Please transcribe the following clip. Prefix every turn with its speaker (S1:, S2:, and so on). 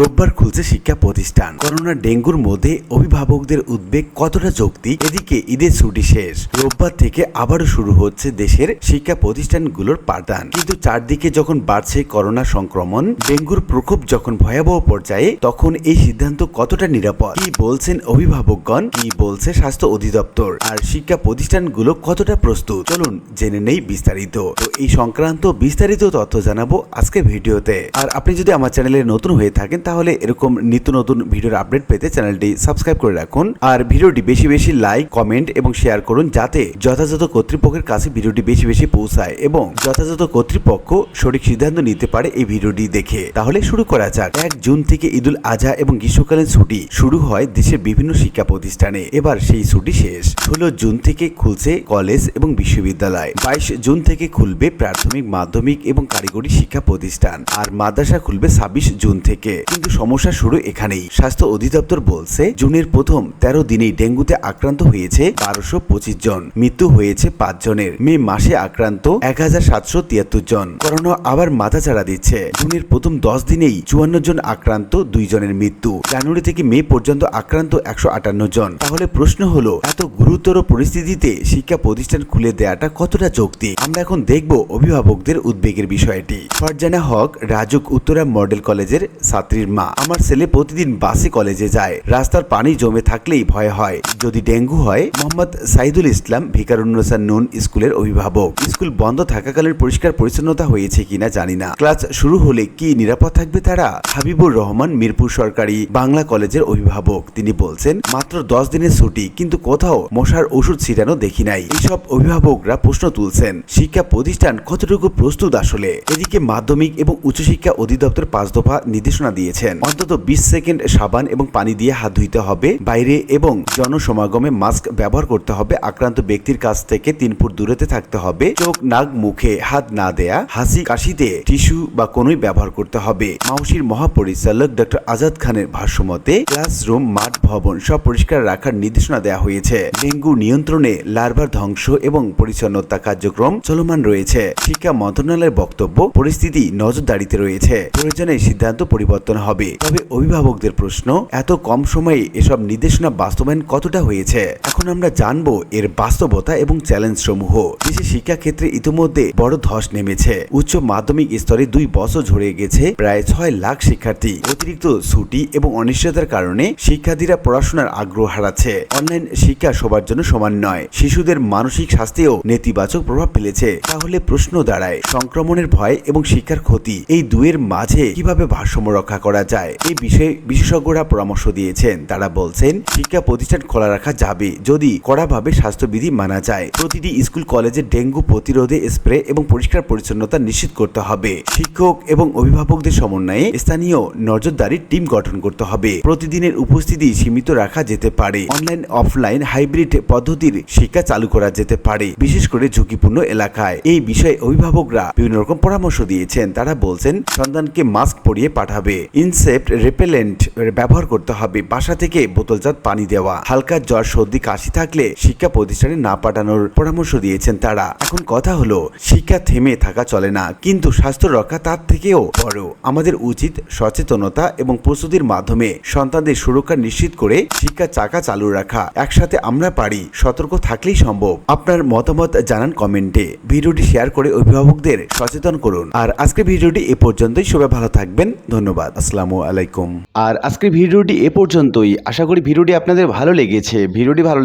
S1: রোববার খুলছে শিক্ষা প্রতিষ্ঠান করোনা ডেঙ্গুর মধ্যে অভিভাবকদের উদ্বেগ কতটা যৌক্তিক এদিকে ঈদের ছুটি শেষ রোববার থেকে আবারও শুরু হচ্ছে দেশের শিক্ষা প্রতিষ্ঠানগুলোর পাঠদান কিন্তু চারদিকে যখন বাড়ছে করোনা সংক্রমণ ডেঙ্গুর প্রকোপ যখন ভয়াবহ পর্যায়ে তখন এই সিদ্ধান্ত কতটা নিরাপদ কি বলছেন অভিভাবকগণ কি বলছে স্বাস্থ্য অধিদপ্তর আর শিক্ষা প্রতিষ্ঠানগুলো কতটা প্রস্তুত চলুন জেনে নেই বিস্তারিত তো এই সংক্রান্ত বিস্তারিত তথ্য জানাবো আজকের ভিডিওতে আর আপনি যদি আমার চ্যানেলে নতুন হয়ে থাকেন তাহলে এরকম নিত্য নতুন ভিডিওর আপডেট পেতে চ্যানেলটি সাবস্ক্রাইব করে রাখুন আর ভিডিওটি বেশি বেশি লাইক কমেন্ট এবং শেয়ার করুন যাতে যথাযথ কর্তৃপক্ষের কাছে ভিডিওটি বেশি বেশি পৌঁছায় এবং যথাযথ কর্তৃপক্ষ সঠিক সিদ্ধান্ত নিতে পারে এই ভিডিওটি দেখে তাহলে শুরু করা যাক এক জুন থেকে ঈদুল আজহা এবং গ্রীষ্মকালীন ছুটি শুরু হয় দেশের বিভিন্ন শিক্ষা প্রতিষ্ঠানে এবার সেই ছুটি শেষ ষোলো জুন থেকে খুলছে কলেজ এবং বিশ্ববিদ্যালয় বাইশ জুন থেকে খুলবে প্রাথমিক মাধ্যমিক এবং কারিগরি শিক্ষা প্রতিষ্ঠান আর মাদ্রাসা খুলবে ছাব্বিশ জুন থেকে কিন্তু সমস্যা শুরু এখানেই স্বাস্থ্য অধিদপ্তর বলছে জুনের প্রথম তেরো দিনেই ডেঙ্গুতে আক্রান্ত হয়েছে বারোশো পঁচিশ জন মৃত্যু হয়েছে পাঁচ জনের মে মাসে আক্রান্ত এক হাজার সাতশো তিয়াত্তর জন করোনা আবার মাথা ছাড়া দিচ্ছে জুনের প্রথম দশ দিনেই চুয়ান্ন জন আক্রান্ত দুই জনের মৃত্যু জানুয়ারি থেকে মে পর্যন্ত আক্রান্ত একশো আটান্ন জন তাহলে প্রশ্ন হলো এত গুরুতর পরিস্থিতিতে শিক্ষা প্রতিষ্ঠান খুলে দেয়াটা কতটা যৌক্তি আমরা এখন দেখব অভিভাবকদের উদ্বেগের বিষয়টি ফারজানা হক রাজুক উত্তরা মডেল কলেজের ছাত্রী ছাত্রীর মা আমার ছেলে প্রতিদিন বাসে কলেজে যায় রাস্তার পানি জমে থাকলেই ভয় হয় যদি ডেঙ্গু হয় মোহাম্মদ সাইদুল ইসলাম ভিকারুন্নসার নুন স্কুলের অভিভাবক স্কুল বন্ধ থাকাকালীন পরিষ্কার পরিচ্ছন্নতা হয়েছে কিনা জানি না ক্লাস শুরু হলে কি নিরাপদ থাকবে তারা হাবিবুর রহমান মিরপুর সরকারি বাংলা কলেজের অভিভাবক তিনি বলছেন মাত্র দশ দিনের ছুটি কিন্তু কোথাও মশার ওষুধ ছিটানো দেখি নাই এইসব অভিভাবকরা প্রশ্ন তুলছেন শিক্ষা প্রতিষ্ঠান কতটুকু প্রস্তুত আসলে এদিকে মাধ্যমিক এবং উচ্চশিক্ষা অধিদপ্তর পাঁচ দফা নির্দেশনা দিয়ে দিয়েছেন অন্তত বিশ সেকেন্ড সাবান এবং পানি দিয়ে হাত ধুইতে হবে বাইরে এবং জনসমাগমে মাস্ক ব্যবহার করতে হবে আক্রান্ত ব্যক্তির কাছ থেকে তিন ফুট দূরেতে থাকতে হবে চোখ নাক মুখে হাত না দেয়া হাসি কাশিতে টিস্যু বা কোন ব্যবহার করতে হবে মাউসির মহাপরিচালক ডক্টর আজাদ খানের ভাষ্য মতে ক্লাসরুম মাঠ ভবন সব পরিষ্কার রাখার নির্দেশনা দেওয়া হয়েছে ডেঙ্গু নিয়ন্ত্রণে লার্ভার ধ্বংস এবং পরিচ্ছন্নতা কার্যক্রম চলমান রয়েছে শিক্ষা মন্ত্রণালয়ের বক্তব্য পরিস্থিতি নজরদারিতে রয়েছে প্রয়োজনে সিদ্ধান্ত পরিবর্তন পরিবর্তন হবে তবে অভিভাবকদের প্রশ্ন এত কম সময়ে এসব নির্দেশনা বাস্তবায়ন কতটা হয়েছে এখন আমরা জানবো এর বাস্তবতা এবং চ্যালেঞ্জ সমূহ দেশে শিক্ষাক্ষেত্রে ইতিমধ্যে বড় ধস নেমেছে উচ্চ মাধ্যমিক স্তরে দুই বছর ঝরে গেছে প্রায় ছয় লাখ শিক্ষার্থী অতিরিক্ত ছুটি এবং অনিশ্চয়তার কারণে শিক্ষার্থীরা পড়াশোনার আগ্রহ হারাচ্ছে অনলাইন শিক্ষা সবার জন্য সমান নয় শিশুদের মানসিক স্বাস্থ্যেও নেতিবাচক প্রভাব ফেলেছে তাহলে প্রশ্ন দাঁড়ায় সংক্রমণের ভয় এবং শিক্ষার ক্ষতি এই দুয়ের মাঝে কিভাবে ভারসাম্য রক্ষা করা যায় এই বিষয়ে বিশেষজ্ঞরা পরামর্শ দিয়েছেন তারা বলছেন শিক্ষা প্রতিষ্ঠান খোলা রাখা যাবে যদি কড়াভাবে স্বাস্থ্যবিধি মানা যায় প্রতিটি স্কুল কলেজে ডেঙ্গু প্রতিরোধে স্প্রে এবং পরিষ্কার পরিচ্ছন্নতা নিশ্চিত করতে হবে শিক্ষক এবং অভিভাবকদের সমন্বয়ে স্থানীয় নজরদারির টিম গঠন করতে হবে প্রতিদিনের উপস্থিতি সীমিত রাখা যেতে পারে অনলাইন অফলাইন হাইব্রিড পদ্ধতির শিক্ষা চালু করা যেতে পারে বিশেষ করে ঝুঁকিপূর্ণ এলাকায় এই বিষয়ে অভিভাবকরা বিভিন্ন রকম পরামর্শ দিয়েছেন তারা বলছেন সন্তানকে মাস্ক পরিয়ে পাঠাবে ইনসেপ্ট রেপেলেন্ট ব্যবহার করতে হবে বাসা থেকে বোতলজাত পানি দেওয়া হালকা জ্বর সর্দি কাশি বাসি থাকলে শিক্ষা প্রতিষ্ঠানে না পাঠানোর পরামর্শ দিয়েছেন তারা এখন কথা হলো শিক্ষা থেমে থাকা চলে না কিন্তু স্বাস্থ্য রক্ষা তার থেকেও বড় আমাদের উচিত সচেতনতা এবং প্রস্তুতির মাধ্যমে সন্তানদের সুরক্ষা নিশ্চিত করে শিক্ষা চাকা চালু রাখা একসাথে আমরা পারি সতর্ক থাকলেই সম্ভব আপনার মতামত জানান কমেন্টে ভিডিওটি শেয়ার করে অভিভাবকদের সচেতন করুন আর আজকে ভিডিওটি এ পর্যন্তই সবাই ভালো থাকবেন ধন্যবাদ আসসালামু আলাইকুম আর আজকের ভিডিওটি এ পর্যন্তই আশা করি ভিডিওটি আপনাদের ভালো লেগেছে ভিডিওটি ভালো